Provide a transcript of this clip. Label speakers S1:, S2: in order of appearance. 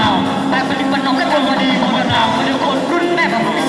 S1: เราแต่ผลิตภัณฑ์ของำมาดีของเราคืคนรุ่นแม่ของเรา